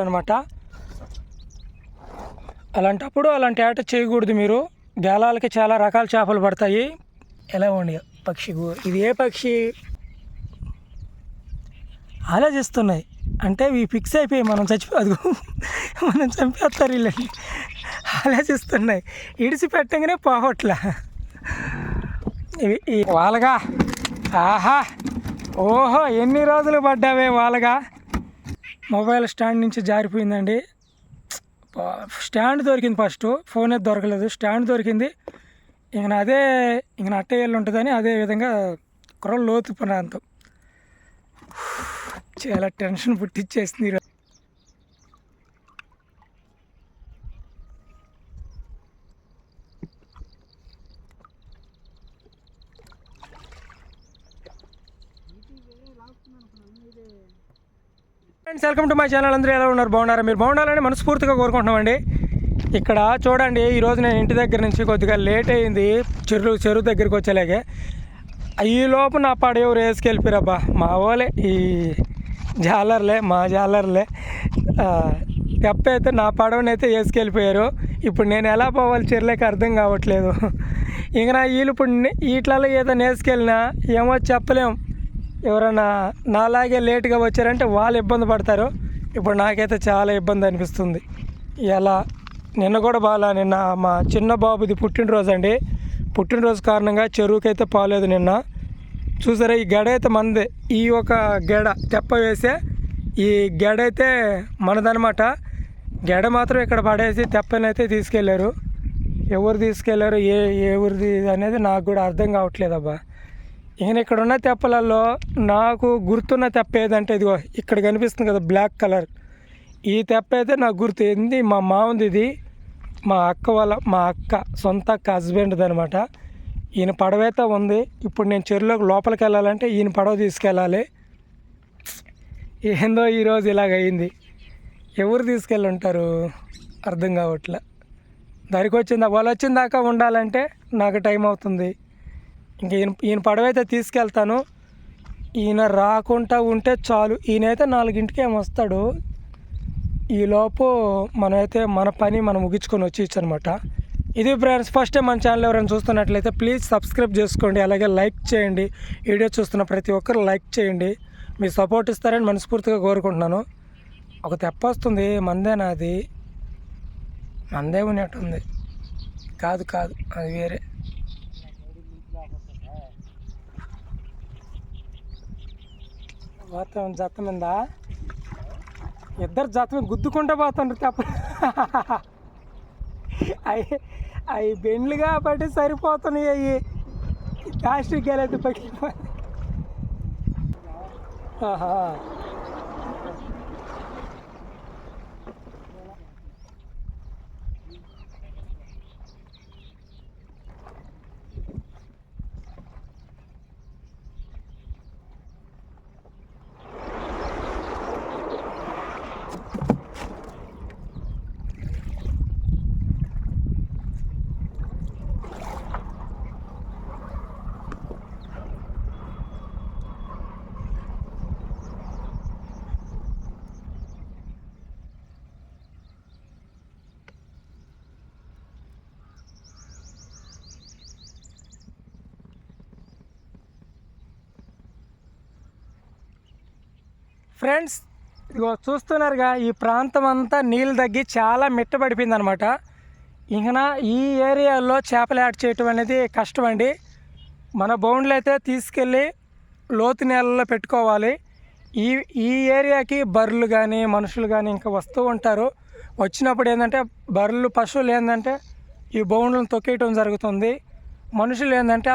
అనమాట అలాంటప్పుడు అలాంటి ఆట చేయకూడదు మీరు. గేలాలకి చాలా రకాల చేపలు పడతాయి. ఎలా ఉండి పక్షి ఇది ఏ పక్షి? ఆలోచిస్తున్నాయి. అంటే ఇవి ఫిక్స్ అయిపోయి మనం చచ్చిపోదు మనం చంపేస్తారు వీళ్ళని. ఆలోచిస్తున్నాయి. ఇడిచి పెట్టగానే పోవట్లా. ఇవి వాళ్ళగా ఆహా! ఓహో ఎన్ని రోజులు పడ్డావే వాళ్ళగా మొబైల్ స్టాండ్ నుంచి జారిపోయిందండి. స్టాండ్ దొరికింది ఫస్ట్ ఫోన్ అయితే దొరకలేదు. స్టాండ్ దొరికింది. ఇంక నా అదే ఇంక నా అట్టే వెళ్ళి ఉంటుందని అదే విధంగా కుర్రలు లోతు ప్రాంతం చాలా tension పుట్టించేసింది friends welcome to my channel అందరూ ఎలా ఉన్నారు? బాగున్నారా? మీరు బాగుండాలని మనస్ఫూర్తిగా కోరుకుంటున్నామండి. ఇక్కడ చూడండి ఈరోజు నేను ఇంటి దగ్గర నుంచి కొద్దిగా లేట్ అయింది. చెరువు చెరువు దగ్గరికి వచ్చేలాగే. ఈ లోపు నా పడేవారు వేసుకెళ్ళిపోయారబ్బా. మా వాళ్ళే ఈ జాలర్లే మా జాలర్లే. ఆ, అయితే నా పడవనైతే వేసుకెళ్ళిపోయారు ఇప్పుడు నేను ఎలా పోవాలి చెరువులోకి అర్థం కావట్లేదు. ఇంక నా వీళ్ళు ఇప్పుడు ఇట్లలో ఏదైనా వేసుకెళ్ళినా ఏమో చెప్పలేం. ఎవరైనా నాలాగే లేట్గా వచ్చారంటే వాళ్ళు ఇబ్బంది పడతారు. ఇప్పుడు నాకైతే చాలా ఇబ్బంది అనిపిస్తుంది. ఎలా? నిన్న కూడా బాగా నిన్న మా చిన్న బాబుది పుట్టినరోజు అండి. పుట్టినరోజు కారణంగా చెరువుకైతే పోలేదు నిన్న. చూసారా ఈ గడ అయితే మనదే ఈ ఒక గెడ తెప్ప వేసే ఈ గెడ అయితే మనదనమాట. గడ మాత్రం ఇక్కడ పడేసి తెప్పనైతే తీసుకెళ్ళారు ఎవరు తీసుకెళ్ళారు ఏ ఏ ఊరిది అనేది నాకు కూడా అర్థం కావట్లేదు నేను ఇక్కడ ఉన్న తెప్పలలో నాకు గుర్తున్న తెప్ప ఏదంటే ఇదిగో ఇక్కడ కనిపిస్తుంది కదా బ్లాక్ కలర్. ఈ తెప్ప అయితే నాకు గుర్తు. ఏంది? మా మామది ఇది. మా అక్క వాళ్ళ మా అక్క సొంత అక్క హస్బెండ్ది అనమాట ఈయన పడవైతే ఉంది. ఇప్పుడు నేను చెరువులోకి లోపలికి వెళ్ళాలంటే ఈయన పడవ తీసుకెళ్ళాలి. ఏందో ఈరోజు ఇలాగ అయింది. ఎవరు తీసుకెళ్ళుంటారు? అర్థం కావట్లే. దానికి వచ్చిందా? వాళ్ళు వచ్చిన దాకా ఉండాలంటే నాకు టైం అవుతుంది. ఇంక ఈయన ఈయన పడవ అయితే తీసుకెళ్తాను. ఈయన రాకుండా ఉంటే చాలు. ఈయనైతే నాలుగింటికి వస్తాడు. ఈలోపు మనమైతే మన పని మనం ముగించుకొని వచ్చేయచ్చు అనమాట ఇది ఫ్రెండ్స్ ఫస్ట్ టైం మన ఛానల్ ఎవరైనా చూస్తున్నట్లయితే ప్లీజ్ సబ్స్క్రైబ్ చేసుకోండి. అలాగే లైక్ చేయండి. వీడియో చూస్తున్న ప్రతి ఒక్కరు లైక్ చేయండి. మీ సపోర్ట్ ఇస్తారని మనస్ఫూర్తిగా కోరుకుంటున్నాను. ఒక తెప్ప వస్తుంది. మందేనా అది? మందే ఉన్నట్టుంది. కాదు కాదు. అది వేరే. వాతావరణం జత ఇద్దరు జత మీద గుద్దుకుంటూ పోతుండ్రు తప్ప. అవి అవి బెండ్లు కాబట్టి సరిపోతున్నాయి అవి ప్లాస్టిక్ గెలైతే పగిలిపోయి. ఆహా. ఫ్రెండ్స్ ఇదిగో చూస్తున్నారుగా ఈ ప్రాంతం అంతా నీళ్ళు తగ్గి చాలా మిట్టబడిపోయింది అనమాట ఇంకన ఈ ఏరియాలో చేపలు యాడ్ చేయటం అనేది కష్టం అండి. మన బౌండ్లు అయితే తీసుకెళ్ళి లోతు నేలలో పెట్టుకోవాలి. ఈ ఈ ఏరియాకి బర్రెలు కానీ మనుషులు కానీ ఇంకా వస్తూ ఉంటారు. వచ్చినప్పుడు ఏంటంటే బర్రెలు పశువులు ఏంటంటే ఈ బౌండ్లను తొక్కేయటం జరుగుతుంది. మనుషులు ఏంటంటే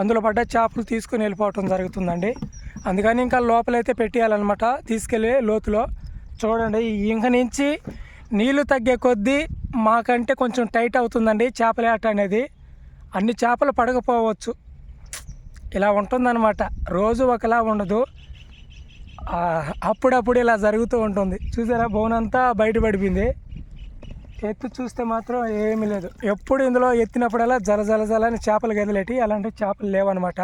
అందులో పడ్డ చేపలు తీసుకుని వెళ్ళిపోవటం జరుగుతుందండి. అందుకని ఇంకా లోపలైతే పెట్టేయాలన్నమాట. తీసుకెళ్ళి లోతులో. చూడండి ఇంక నుంచి నీళ్ళు తగ్గే కొద్దీ మాకంటే కొంచెం టైట్ అవుతుందండి చేపల ఆట అనేది. అన్ని చేపలు పడకపోవచ్చు. ఇలా ఉంటుందన్నమాట. రోజు ఒకలా ఉండదు. అప్పుడప్పుడు ఇలా జరుగుతూ ఉంటుంది. చూసారా బోన్ అంతా బయటపడిపోయింది ఎత్తు చూస్తే మాత్రం ఏమీ లేదు. ఎప్పుడు ఇందులో ఎత్తినప్పుడల్లా జల జల జల అని చేపలు గదిలేటి అలాంటి చేపలు లేవన్నమాట.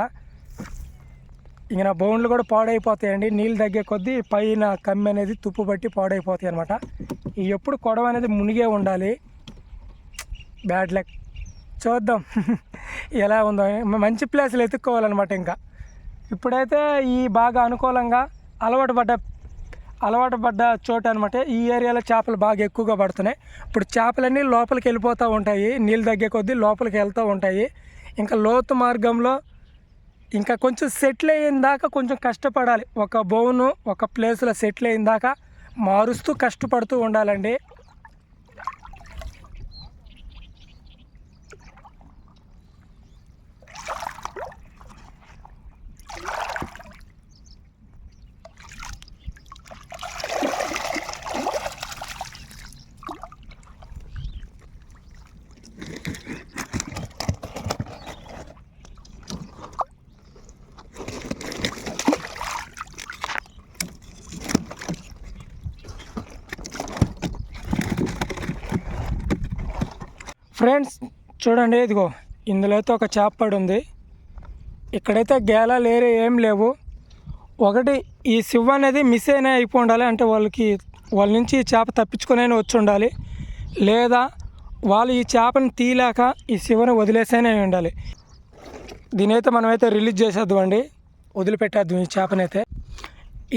ఇంక నా బౌండ్లు కూడా పాడైపోతాయండి. నీళ్ళు తగ్గే కొద్దీ పైన కమ్మి అనేది తుప్పు పట్టి పాడైపోతాయి అనమాట ఈ ఎప్పుడు కొడవ అనేది మునిగే ఉండాలి. Bad luck. చూద్దాం. ఎలా ఉందో. మంచి ప్లేస్లు ఎత్తుక్కోవాలన్నమాట ఇంకా. ఇప్పుడైతే ఈ బాగా అనుకూలంగా అలవాటు పడ్డ అలవాటు పడ్డ చోట అనమాట ఈ ఏరియాలో చేపలు బాగా ఎక్కువగా పడుతున్నాయి. ఇప్పుడు చేపలన్నీ లోపలికి వెళ్ళిపోతూ ఉంటాయి. నీళ్ళు తగ్గే కొద్దీ లోపలికి వెళ్తూ ఉంటాయి. ఇంకా లోతు మార్గంలో ఇంకా కొంచెం సెటిల్ అయిన దాకా కొంచెం కష్టపడాలి. ఒక బోను ఒక ప్లేస్లో సెటిల్ అయిన దాకా మారుస్తూ కష్టపడుతూ ఉండాలండి. ఫ్రెండ్స్ చూడండి ఇదిగో ఇందులో అయితే ఒక చేప పడి ఉంది. ఇక్కడైతే గేలాలు ఏరే ఏం లేవు. ఒకటి ఈ సివ్ అనేది మిస్ అయినా అయిపో ఉండాలి. అంటే వాళ్ళకి వాళ్ళ నుంచి ఈ చేప తప్పించుకొని వచ్చి ఉండాలి. లేదా వాళ్ళు ఈ చేపను తీయలేక ఈ శివను వదిలేసైనా ఉండాలి. దీని అయితే మనమైతే రిలీజ్ చేసేద్దామండి. వదిలిపెట్టేద్దాం ఈ చేపనైతే.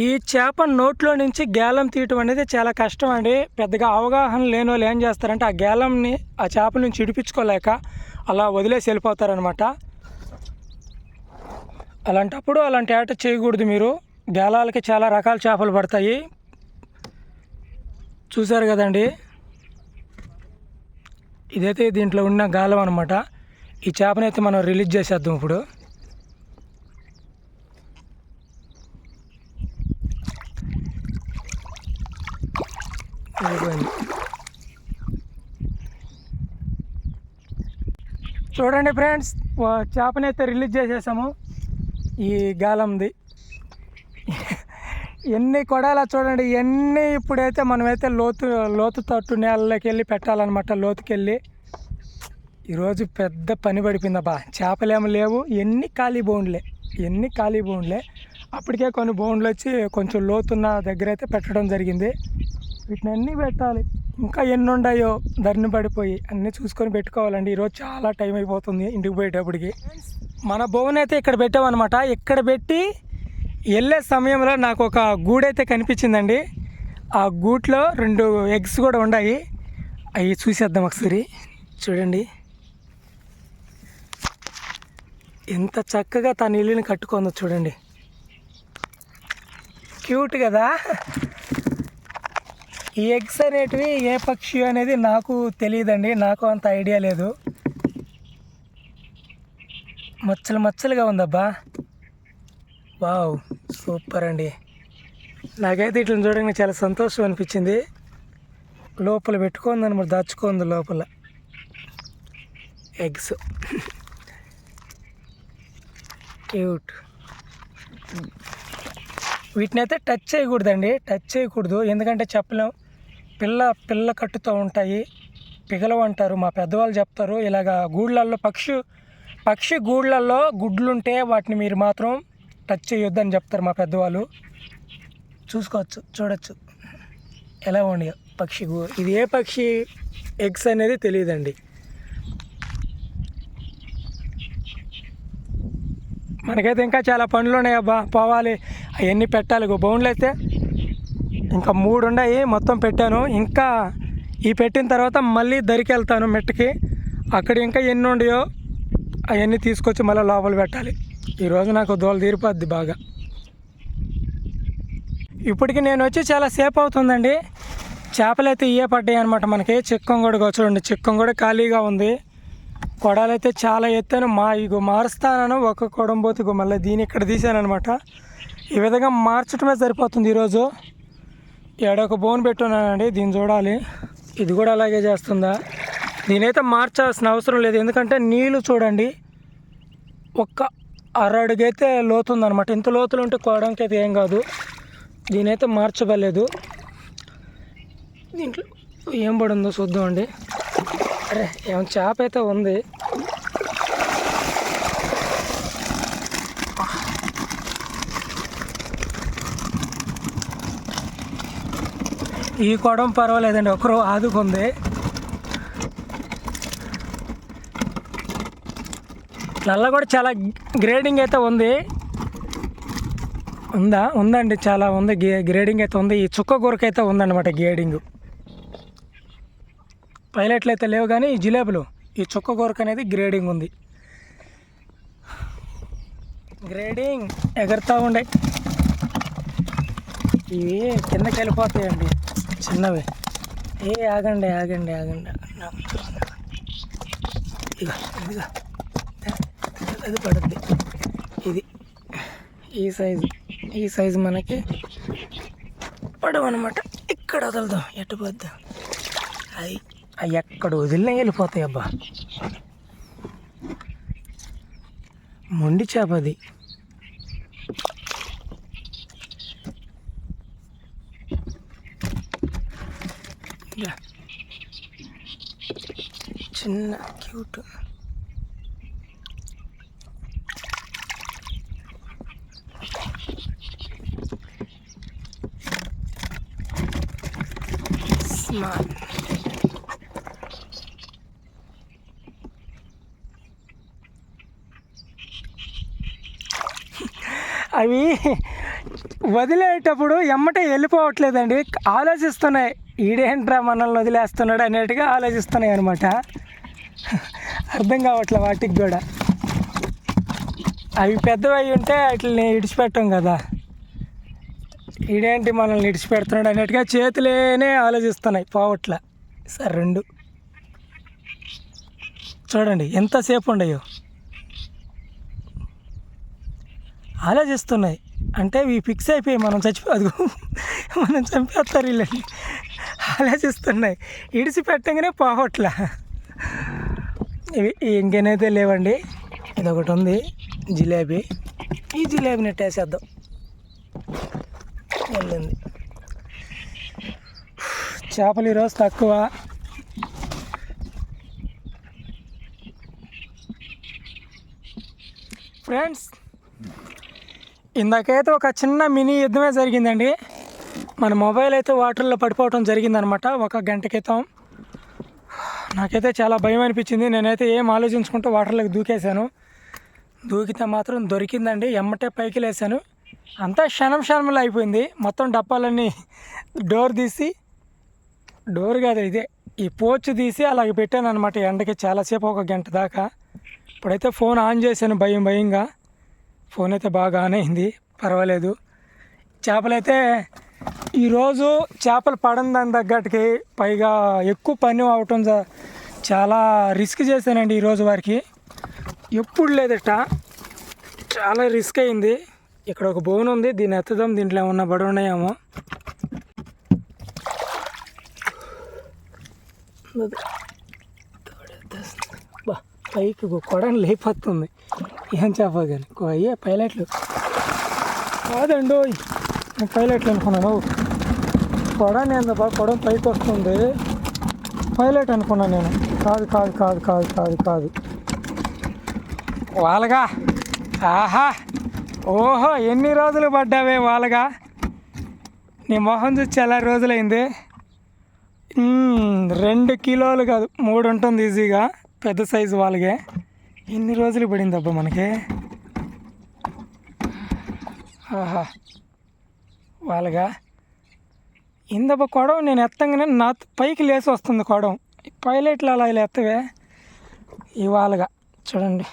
ఈ చేప నోట్లో నుంచి గేలం తీయటం అనేది చాలా కష్టం అండి. పెద్దగా అవగాహన లేని వాళ్ళు ఏం చేస్తారంటే ఆ గేలంని ఆ చేప నుంచి ఇడిపించుకోలేక అలా వదిలేసి వెళ్ళిపోతారనమాట అలాంటప్పుడు అలాంటి ఆట చేయకూడదు మీరు. గేలాలకి చాలా రకాల చేపలు పడతాయి. చూసారు కదండి? ఇదైతే దీంట్లో ఉన్న గాలం అనమాట ఈ చేపనైతే మనం రిలీజ్ చేసేద్దాం ఇప్పుడు. చూడండి ఫ్రెండ్స్ చేపనైతే రిలీజ్ చేసేసాము. ఈ గాలంది. ఎన్ని కొడాలా చూడండి ఎన్ని ఇప్పుడైతే మనమైతే లోతు లోతు తట్టు నేలలోకి వెళ్ళి పెట్టాలన్నమాట లోతుకెళ్ళి. ఈరోజు పెద్ద పని పడిపోయిందబ్బా చేపలేమో లేవు ఎన్ని ఖాళీ బౌండ్లే ఎన్ని ఖాళీ బౌండ్లే అప్పటికే కొన్ని బౌండ్లు వచ్చి కొంచెం లోతున్న దగ్గర అయితే పెట్టడం జరిగింది. వీటిని అన్నీ పెట్టాలి. ఇంకా ఎన్ని ఉన్నాయో ధరని పడిపోయి అన్నీ చూసుకొని పెట్టుకోవాలండి. ఈరోజు చాలా టైం అయిపోతుంది ఇంటికి పోయేటప్పటికి. మన బోన్ అయితే ఇక్కడ పెట్టామన్నమాట. ఇక్కడ పెట్టి వెళ్ళే సమయంలో నాకు ఒక గూడైతే కనిపించిందండి. ఆ గూట్లో రెండు ఎగ్స్ కూడా ఉన్నాయి అవి చూసేద్దాం ఒకసారి. చూడండి. ఎంత చక్కగా తన ఇల్లుని కట్టుకుందో చూడండి. క్యూట్ కదా? ఈ ఎగ్స్ అనేటివి ఏ పక్షి అనేది నాకు తెలియదండి నాకు అంత ఐడియా లేదు. మచ్చలు మచ్చలుగా ఉందబ్బా. వావ్ సూపర్ అండి. నాకైతే ఇట్లా చూడండి చాలా సంతోషం అనిపించింది. లోపల పెట్టుకుందని అనమాట దాచుకుంది లోపల. ఎగ్స్. క్యూట్. వీటిని అయితే టచ్ చేయకూడదండి. టచ్ చేయకూడదు. ఎందుకంటే చెప్పలేం. పిల్ల పిల్ల కట్టుతూ ఉంటాయి. పిగలవు అంటారు. మా పెద్దవాళ్ళు చెప్తారు. ఇలాగ గూళ్ళల్లో పక్షి పక్షి గూళ్ళల్లో గుడ్లుంటే వాటిని మీరు మాత్రం టచ్ చేయొద్దని చెప్తారు మా పెద్దవాళ్ళు. చూసుకోవచ్చు చూడొచ్చు. ఎలా ఉండి పక్షి గూ ఇది ఏ పక్షి ఎగ్స్ అనేది తెలియదండి. మనకైతే ఇంకా చాలా పనులు ఉన్నాయి అబ్బా పోవాలి. అవన్నీ పెట్టాలి. బౌండ్లు అయితే ఇంకా మూడు ఉన్నాయి మొత్తం పెట్టాను. ఇంకా ఈ పెట్టిన తర్వాత మళ్ళీ దరికి వెళ్తాను మెట్టుకి. అక్కడ ఇంకా ఎన్ని ఉండయో అవన్నీ తీసుకొచ్చి మళ్ళీ లోపల పెట్టాలి. ఈరోజు నాకు దోల తీరిపోద్ది బాగా. ఇప్పటికి నేను వచ్చి చాలా సేపు అవుతుందండి. చేపలైతే అయితే ఇయ్యే పడ్డాయి అనమాట మనకి. చిక్కం కూడా చూడండి చిక్కం కూడా ఖాళీగా ఉంది. కొడాలైతే చాలా ఎత్తాను. మా ఇగో మారుస్తానను ఒక కొడం మళ్ళీ దీని ఇక్కడ తీసాను అనమాట ఈ విధంగా మార్చడమే సరిపోతుంది ఈరోజు. ఏడొక బోన్ పెట్టున్నానండి దీన్ని చూడాలి. ఇది కూడా అలాగే చేస్తుందా? దీనైతే మార్చాల్సిన అవసరం లేదు ఎందుకంటే నీళ్ళు చూడండి ఒక్క అర లోతుందనమాట ఇంత లోతులు ఉంటే కోవడానికి అయితే ఏం కాదు. దీనైతే మార్చబలేదు దీంట్లో ఏం పడిందో చూద్దామండి. అరే ఏమైనా చేప అయితే ఉంది. ఈ కొడం పర్వాలేదండి ఒకరు ఆదుకుంది. నల్ల కూడా చాలా గ్రేడింగ్ అయితే ఉంది. ఉందా? ఉందండి చాలా ఉంది. గే గ్రేడింగ్ అయితే ఉంది. ఈ చుక్క కూరక అయితే ఉందన్నమాట గ్రేడింగ్ పైలట్లు అయితే లేవు కానీ ఈ జిలేబులు ఈ చుక్క కూరక అనేది గ్రేడింగ్ ఉంది. గ్రేడింగ్ ఎగురుతూ ఉండే. ఇవి కిందకి వెళ్ళిపోతాయండి. చిన్నవి ఏ ఆగండి ఆగండి ఆగండి. ఇక అది పడుద్ది. ఇది. ఈ సైజు. ఈ సైజు మనకి పడవనమాట. అనమాట ఇక్కడ వదులుదాం. ఎటు పోద్దాం? అవి అవి ఎక్కడ వదిలినా వెళ్ళిపోతాయి అబ్బా. మొండి చేప అది ఇలా. చిన్న క్యూట్. స్మార్ట్ అవి వదిలేటప్పుడు ఎమ్మటే వెళ్ళిపోవట్లేదండి. ఆలోచిస్తున్నాయి. ఈడేంట్రా మనల్ని వదిలేస్తున్నాడు అనేట్టుగా ఆలోచిస్తున్నాయి అనమాట అర్థం కావట్లే వాటికి కూడా. అవి పెద్దవి ఉంటే వాటిని ఇడిచిపెట్టాం కదా. ఇడేంటి మనల్ని ఇడిచిపెడుతున్నాడు అన్నట్టుగా చేతులేనే ఆలోచిస్తున్నాయి పోవట్ల. సార్ రెండు. చూడండి ఎంతసేపు ఉండయో. ఆలోచిస్తున్నాయి. అంటే ఇవి ఫిక్స్ అయిపోయి మనం చచ్చిపోదు మనం చంపేస్తారు వీళ్ళని. ఆలోచిస్తున్నాయి. ఇడిచిపెట్టంగానే పోవట్ల. ఇవి ఇంకేనైతే లేవండి. ఇది ఒకటి ఉంది జిలేబీ. ఈ జిలేబీ నెట్టేసేద్దాం వెళ్ళింది. చేపలు ఈరోజు తక్కువ. ఫ్రెండ్స్ ఇందాకైతే ఒక చిన్న మినీ యుద్ధమే జరిగిందండి. మన మొబైల్ అయితే వాటర్లో పడిపోవటం జరిగిందనమాట ఒక గంట క్రితం. నాకైతే చాలా భయం అనిపించింది. నేనైతే ఏం ఆలోచించుకుంటూ వాటర్లోకి దూకేశాను. దూకితే మాత్రం దొరికిందండి. ఎమ్మటే పైకి లేసాను అంతా క్షణం క్షణంలో అయిపోయింది. మొత్తం డబ్బాలన్నీ డోర్ తీసి డోర్ కాదు ఇదే ఈ పోచ్ తీసి అలాగే పెట్టాను అనమాట ఎండకి చాలాసేపు ఒక గంట దాకా. ఇప్పుడైతే ఫోన్ ఆన్ చేశాను భయం భయంగా. ఫోన్ అయితే బాగా ఆన్ అయింది. పర్వాలేదు. చేపలైతే ఈరోజు చేపలు పడని దాని తగ్గట్టుకి పైగా ఎక్కువ పని అవటం చాలా రిస్క్ చేశానండి ఈరోజు వారికి. ఎప్పుడు లేదట చాలా రిస్క్ అయింది. ఇక్కడ ఒక బోన్ ఉంది దీన్ని ఎత్తదాం దీంట్లో ఏమన్నా బడి ఉన్నాయేమో. బా పైకి కొడని లేపొస్తుంది ఏం చెప్పగలి అయ్యే పైలట్లు. కాదండి పైలట్లు అనుకున్నాను. కొడని ఏందబ్బా కొడం పైకి వస్తుంది. పైలట్ అనుకున్నాను నేను. కాదు కాదు కాదు కాదు కాదు కాదు. వాళ్ళగా ఆహా! ఓహో ఎన్ని రోజులు పడ్డావే వాళ్ళగా నీ మొహం చూసి చాలా రోజులైంది. రెండు కిలోలు కాదు మూడు ఉంటుంది ఈజీగా. పెద్ద సైజు వాళ్ళగే ఎన్ని రోజులు పడింది అబ్బా మనకి? ఆహా! వాళ్ళగా ఇందప కొడవ నేను ఎత్తంగానే నా పైకి లేసి వస్తుంది కొడవ. పైలట్లు అలా ఇలా ఎత్తవే. ఇవాళగా చూడండి.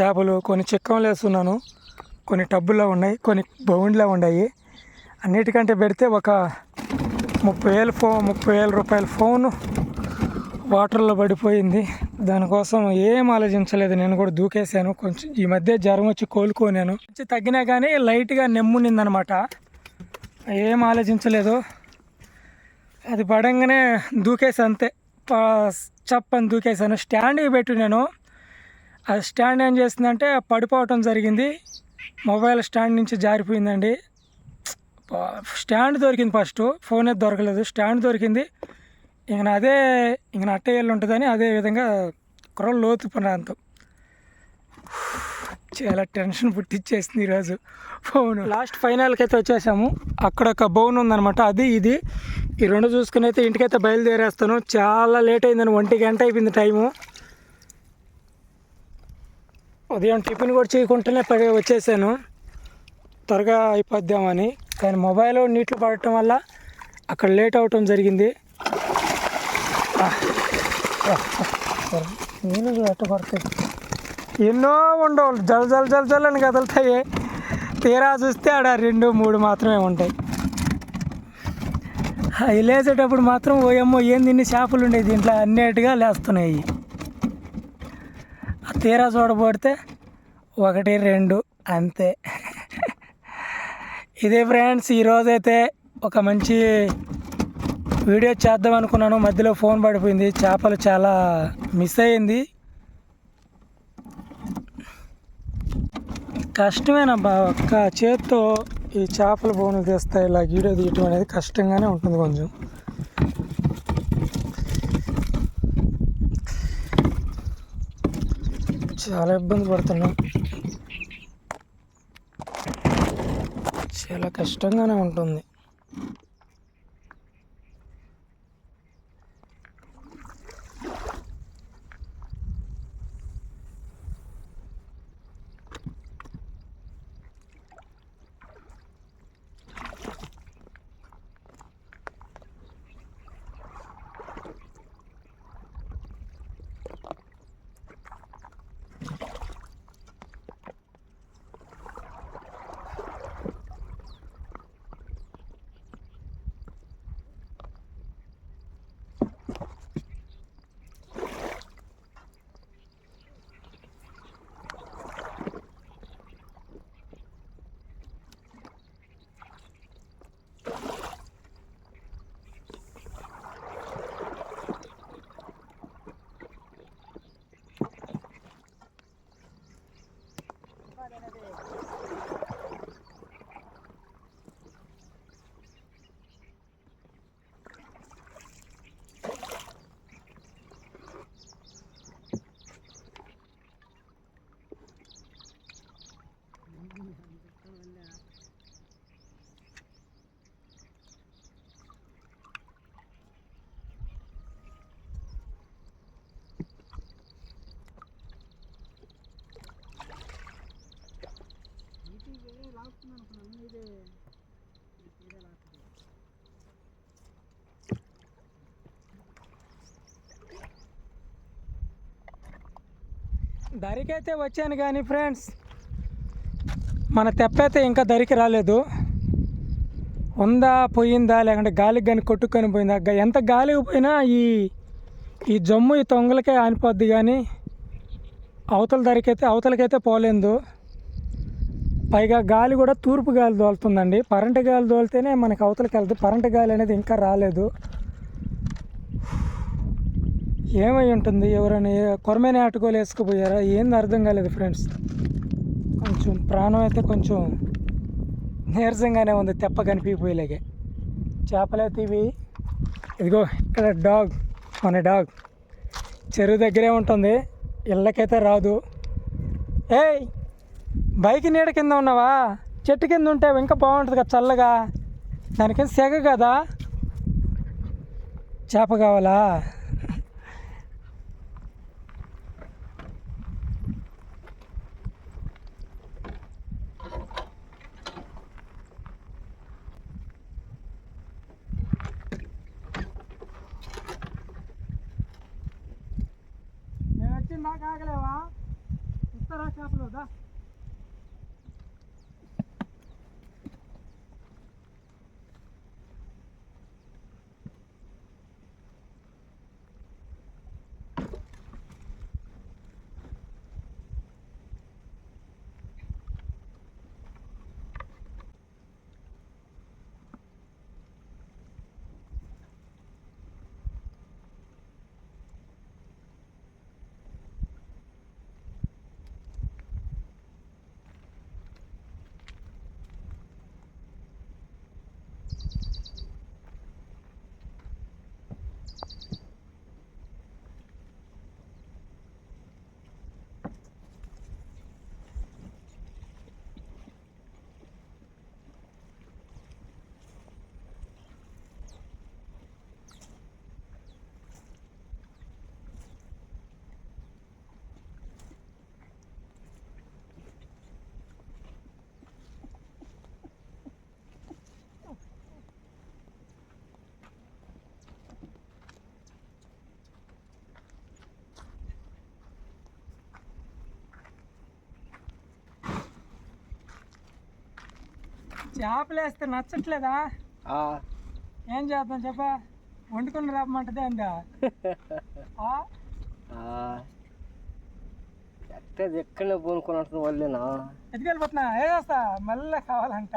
చేపలు కొన్ని చిక్కం వేస్తున్నాను కొన్ని టబ్బుల్లో ఉన్నాయి కొన్ని బౌండ్లో ఉన్నాయి. అన్నిటికంటే పెడితే ఒక ముప్పై వేలు ఫో ముప్పై వేల రూపాయల ఫోను వాటర్లో పడిపోయింది. దానికోసం ఏం ఆలోచించలేదు. నేను కూడా దూకేశాను. కొంచెం ఈ మధ్య జ్వరం వచ్చి కోలుకోనాను కొంచెం తగ్గినా కానీ లైట్గా నెమ్మునిందనమాట. ఏం ఆలోచించలేదు. అది పడంగానే దూకేసి అంతే. చప్పని దూకేశాను. స్టాండ్ పెట్టి నేను. ఆ స్టాండ్ ఏం చేసిందంటే పడిపోవటం జరిగింది. మొబైల్ స్టాండ్ నుంచి జారిపోయిందండి. స్టాండ్ దొరికింది ఫస్ట్. ఫోన్ అయితే దొరకలేదు. స్టాండ్ దొరికింది. ఇంక నా అదే ఇంక నా అట్టే ఉంటుందని అదే విధంగా కుర్రలు లోతు ప్రాంతం. చాలా టెన్షన్ పుట్టించేసింది ఈరోజు. బౌన్. లాస్ట్ ఫైనల్కి అయితే వచ్చేసాము. అక్కడ ఒక బౌన్ ఉందనమాట అది ఇది. ఈ రెండు చూసుకుని అయితే ఇంటికైతే బయలుదేరేస్తాను. చాలా లేట్ అయిందని ఒంటి గంట అయిపోయింది టైము. ఉదయం టిఫిన్ కూడా చేయకుండానే పడి వచ్చేసాను. త్వరగా అయిపోద్దామని. కానీ మొబైల్ నీటిలో పడటం వల్ల అక్కడ లేట్ అవటం జరిగింది. నీళ్ళు ఎట్ట పడతాయి ఎన్నో ఉండవు. జల్ జల్ జల్ జల అని కదులుతాయి. తీరా చూస్తే ఆడ రెండు మూడు మాత్రమే ఉంటాయి. అవి లేచేటప్పుడు మాత్రం ఓయమ్మో ఏం తిన్ని చేపలు ఉండేవి? దీంట్లో అన్నిటిగా లేస్తున్నాయి. ఆ తీరా చూడబడితే ఒకటి రెండు అంతే. ఇదే ఫ్రెండ్స్ ఈరోజైతే ఒక మంచి వీడియో చేద్దాం అనుకున్నాను మధ్యలో ఫోన్ పడిపోయింది చేపలు చాలా మిస్ అయ్యింది. కష్టమేనబ్బా ఒక్క చేత్తో ఈ చేపలు బోనులు తీస్తాయి ఇలా వీడియో తీయటం అనేది కష్టంగానే ఉంటుంది కొంచెం. చాలా ఇబ్బంది పడుతున్నాం. చాలా కష్టంగానే ఉంటుంది. దరికైతే వచ్చాను కానీ ఫ్రెండ్స్ మన తెప్పైతే ఇంకా దరికి రాలేదు. ఉందా పోయిందా లేకుంటే గాలికి కానీ కొట్టుకొని పోయిందా? ఎంత గాలికి పోయినా ఈ ఈ జమ్ము ఈ తొంగలకే ఆనిపోద్ది కానీ అవతల దరికైతే అవతలకైతే పోలేదు. పైగా గాలి కూడా తూర్పు గాలి తోలుతుందండి. పరంట గాలి తోలితేనే మనకి అవతలకి వెళ్తుంది పరంట గాలి అనేది ఇంకా రాలేదు. ఏమై ఉంటుంది? ఎవరైనా కొరమైన ఆటుకోలు వేసుకుపోయారా? ఏంది అర్థం కాలేదు ఫ్రెండ్స్. కొంచెం ప్రాణం అయితే కొంచెం నీరసంగానే ఉంది. తెప్ప కనిపించిపోయేలాగే చేపలైతే ఇవి. ఇదిగో ఇక్కడ డాగ్ మన డాగ్. చెరువు దగ్గరే ఉంటుంది. ఇళ్ళకైతే రాదు. ఏయ్! బైక్ నీడ కింద ఉన్నావా? చెట్టు కింద ఉంటే ఇంకా బాగుంటుంది కదా చల్లగా. దానికి సెగ కదా? చేప కావాలా? చేపలు వేస్తే నచ్చట్లేదా ఏం చేద్దాం చెప్ప? వండుకుని రాపమంటదే అందా? ఆ. ఎక్కడ ఎక్కడనే పోనుకున్నట్టు వాళ్ళేనా ఎత్తుకెళ్ళిపోతున్నా ఏ చేస్తా మళ్ళీ కావాలంట.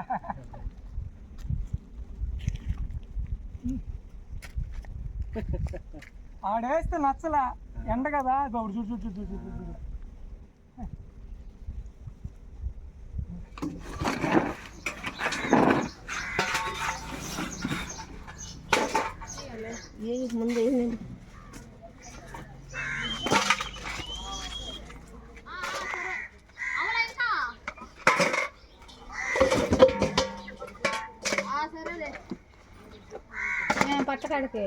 ఆడేస్తే నచ్చలా. ఎండ కదా? గౌడు చూడు చూడు చూడు చూడు చూడు. చూడు ముందు ఏంటండి పట్టకాడికి